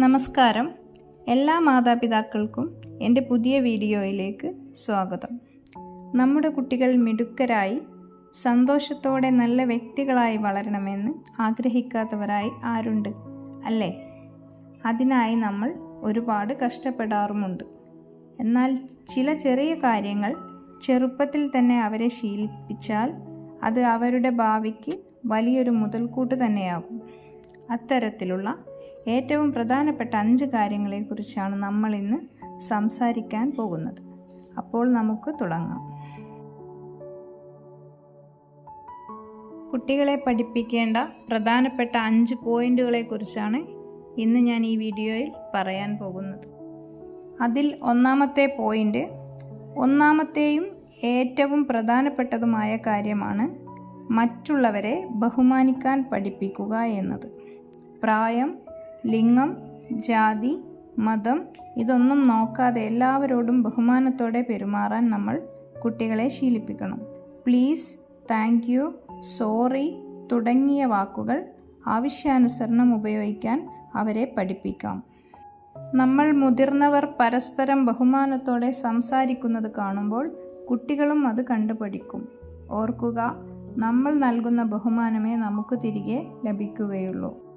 നമസ്കാരം. എല്ലാ മാതാപിതാക്കൾക്കും എന്റെ പുതിയ വീഡിയോയിലേക്ക് സ്വാഗതം. നമ്മുടെ കുട്ടികൾ മിടുക്കരായി സന്തോഷത്തോടെ നല്ല വ്യക്തികളായി വളരണമെന്ന് ആഗ്രഹിക്കാത്തവരായി ആരുണ്ട്? അല്ലേ? അതിനായി നമ്മൾ ഒരുപാട് കഷ്ടപ്പെടാറുമുണ്ട്. എന്നാൽ ചില ചെറിയ കാര്യങ്ങൾ ചെറുപ്പത്തിൽ തന്നെ അവരെ ശീലിപ്പിച്ചാൽ അത് അവരുടെ ഭാവിക്ക് വലിയൊരു മുതൽക്കൂട്ട് തന്നെയാകും. അത്തരത്തിലുള്ള ഏറ്റവും പ്രധാനപ്പെട്ട അഞ്ച് കാര്യങ്ങളെക്കുറിച്ചാണ് നമ്മൾ ഇന്ന് സംസാരിക്കാൻ പോകുന്നത്. അപ്പോൾ നമുക്ക് തുടങ്ങാം. കുട്ടികളെ പഠിപ്പിക്കേണ്ട പ്രധാനപ്പെട്ട അഞ്ച് പോയിന്റുകളെക്കുറിച്ചാണ് ഇന്ന് ഞാൻ ഈ വീഡിയോയിൽ പറയാൻ പോകുന്നത്. അതിൽ ഒന്നാമത്തെ പോയിന്റ് ഒന്നാമത്തെയും ഏറ്റവും പ്രധാനപ്പെട്ടതുമായ കാര്യമാണ് മറ്റുള്ളവരെ ബഹുമാനിക്കാൻ പഠിപ്പിക്കുക എന്നത്. പ്രായം ലിംഗം ജാതി മതം ഇതൊന്നും നോക്കാതെ എല്ലാവരോടും ബഹുമാനത്തോടെ പെരുമാറാൻ നമ്മൾ കുട്ടികളെ ശീലിപ്പിക്കണം. പ്ലീസ് താങ്ക് യു സോറി തുടങ്ങിയ വാക്കുകൾ ആവശ്യാനുസരണം ഉപയോഗിക്കാൻ അവരെ പഠിപ്പിക്കാം. നമ്മൾ മുതിർന്നവർ പരസ്പരം ബഹുമാനത്തോടെ സംസാരിക്കുന്നത് കാണുമ്പോൾ കുട്ടികളും അത് കണ്ടുപഠിക്കും. ഓർക്കുക നമ്മൾ നൽകുന്ന ബഹുമാനമേ നമുക്ക് തിരികെ ലഭിക്കുകയുള്ളൂ.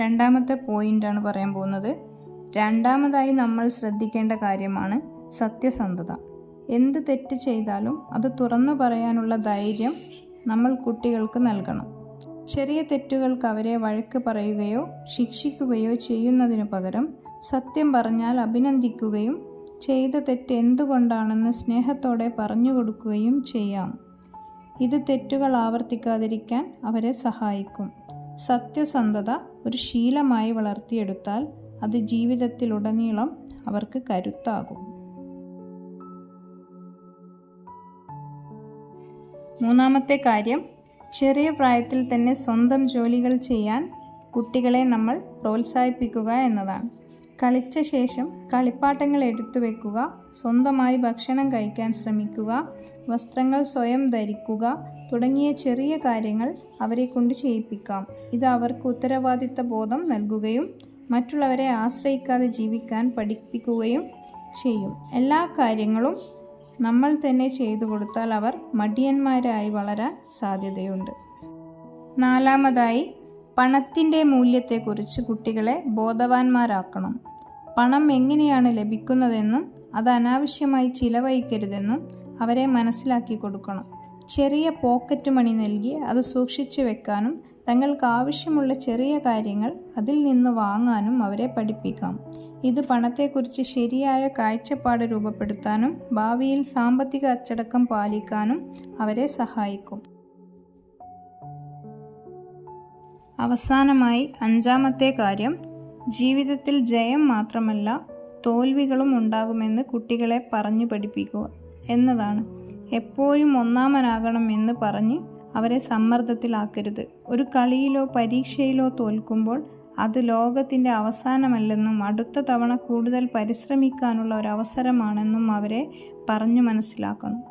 രണ്ടാമത്തെ പോയിന്റാണ് പറയാൻ പോകുന്നത്. രണ്ടാമതായി നമ്മൾ ശ്രദ്ധിക്കേണ്ട കാര്യമാണ് സത്യസന്ധത. എന്ത് തെറ്റ് ചെയ്താലും അത് തുറന്നു പറയാനുള്ള ധൈര്യം നമ്മൾ കുട്ടികൾക്ക് നൽകണം. ചെറിയ തെറ്റുകൾക്ക് അവരെ വഴക്ക് പറയുകയോ ശിക്ഷിക്കുകയോ ചെയ്യുന്നതിനു പകരം സത്യം പറഞ്ഞാൽ അഭിനന്ദിക്കുകയും ചെയ്ത തെറ്റ് എന്തുകൊണ്ടാണെന്ന് സ്നേഹത്തോടെ പറഞ്ഞു കൊടുക്കുകയും ചെയ്യാം. ഇത് തെറ്റുകൾ ആവർത്തിക്കാതിരിക്കാൻ അവരെ സഹായിക്കും. സത്യസന്ധത ഒരു ശീലമായി വളർത്തിയെടുത്താൽ അത് ജീവിതത്തിലുടനീളം അവർക്ക് കരുത്താകും. മൂന്നാമത്തെ കാര്യം ചെറിയ പ്രായത്തിൽ തന്നെ സ്വന്തം ജോലികൾ ചെയ്യാൻ കുട്ടികളെ നമ്മൾ പ്രോത്സാഹിപ്പിക്കുക എന്നതാണ്. കളിച്ച ശേഷം കളിപ്പാട്ടങ്ങൾ എടുത്തു വെക്കുക സ്വന്തമായി ഭക്ഷണം കഴിക്കാൻ ശ്രമിക്കുക വസ്ത്രങ്ങൾ സ്വയം ധരിക്കുക തുടങ്ങിയ ചെറിയ കാര്യങ്ങൾ അവരെ കൊണ്ട് ചെയ്യിപ്പിക്കാം. ഇത് അവർക്ക് ഉത്തരവാദിത്ത ബോധം നൽകുകയും മറ്റുള്ളവരെ ആശ്രയിക്കാതെ ജീവിക്കാൻ പഠിപ്പിക്കുകയും ചെയ്യും. എല്ലാ കാര്യങ്ങളും നമ്മൾ തന്നെ ചെയ്തു കൊടുത്താൽ അവർ മടിയന്മാരായി വളരാൻ സാധ്യതയുണ്ട്. നാലാമതായി പണത്തിന്റെ മൂല്യത്തെക്കുറിച്ച് കുട്ടികളെ ബോധവാന്മാരാക്കണം. പണം എങ്ങനെയാണ് ലഭിക്കുന്നതെന്നും അത് അനാവശ്യമായി ചിലവഴിക്കരുതെന്നും അവരെ മനസ്സിലാക്കി കൊടുക്കണം. ചെറിയ പോക്കറ്റ് മണി നൽകി അത് സൂക്ഷിച്ചു വെക്കാനും തങ്ങൾക്ക് ആവശ്യമുള്ള ചെറിയ കാര്യങ്ങൾ അതിൽ നിന്ന് വാങ്ങാനും അവരെ പഠിപ്പിക്കാം. ഇത് പണത്തെക്കുറിച്ച് ശരിയായ കാഴ്ചപ്പാട് രൂപപ്പെടുത്താനും ഭാവിയിൽ സാമ്പത്തിക അച്ചടക്കം പാലിക്കാനും അവരെ സഹായിക്കും. അവസാനമായി അഞ്ചാമത്തെ കാര്യം ജീവിതത്തിൽ ജയം മാത്രമല്ല തോൽവികളും ഉണ്ടാകുമെന്ന് കുട്ടികളെ പറഞ്ഞു പഠിപ്പിക്കുക എന്നതാണ്. എപ്പോഴും ഒന്നാമനാകണം എന്ന് പറഞ്ഞ് അവരെ സമ്മർദ്ദത്തിലാക്കരുത്. ഒരു കളിയിലോ പരീക്ഷയിലോ തോൽക്കുമ്പോൾ അത് ലോകത്തിന്റെ അവസാനമല്ലെന്നും അടുത്ത തവണ കൂടുതൽ പരിശ്രമിക്കാനുള്ള ഒരു അവസരമാണെന്നും അവരെ പറഞ്ഞു മനസ്സിലാക്കണം.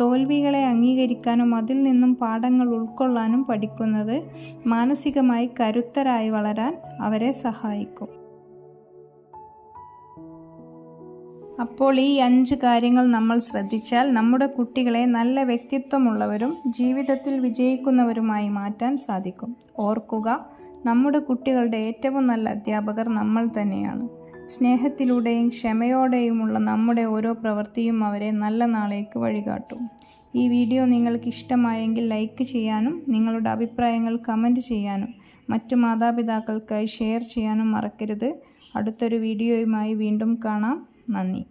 തോൽവികളെ അംഗീകരിക്കാനും അതിൽ നിന്നും പാഠങ്ങൾ ഉൾക്കൊള്ളാനും പഠിക്കുന്നത് മാനസികമായി കരുത്തരായി വളരാൻ അവരെ സഹായിക്കും. അപ്പോൾ ഈ അഞ്ച് കാര്യങ്ങൾ നമ്മൾ ശ്രദ്ധിച്ചാൽ നമ്മുടെ കുട്ടികളെ നല്ല വ്യക്തിത്വമുള്ളവരും ജീവിതത്തിൽ വിജയിക്കുന്നവരുമായി മാറ്റാൻ സാധിക്കും. ഓർക്കുക നമ്മുടെ കുട്ടികളുടെ ഏറ്റവും നല്ല അധ്യാപകർ നമ്മൾ തന്നെയാണ്. സ്നേഹത്തിലൂടെയും ക്ഷമയോടെയുമുള്ള നമ്മുടെ ഓരോ പ്രവൃത്തിയും അവരെ നല്ല നാളേക്ക് വഴികാട്ടും. ഈ വീഡിയോ നിങ്ങൾക്ക് ഇഷ്ടമായെങ്കിൽ ലൈക്ക് ചെയ്യാനും നിങ്ങളുടെ അഭിപ്രായങ്ങൾ കമന്റ് ചെയ്യാനും മറ്റു മാതാപിതാക്കൾക്കായി ഷെയർ ചെയ്യാനും മറക്കരുത്. അടുത്തൊരു വീഡിയോയുമായി വീണ്ടും കാണാം. 何？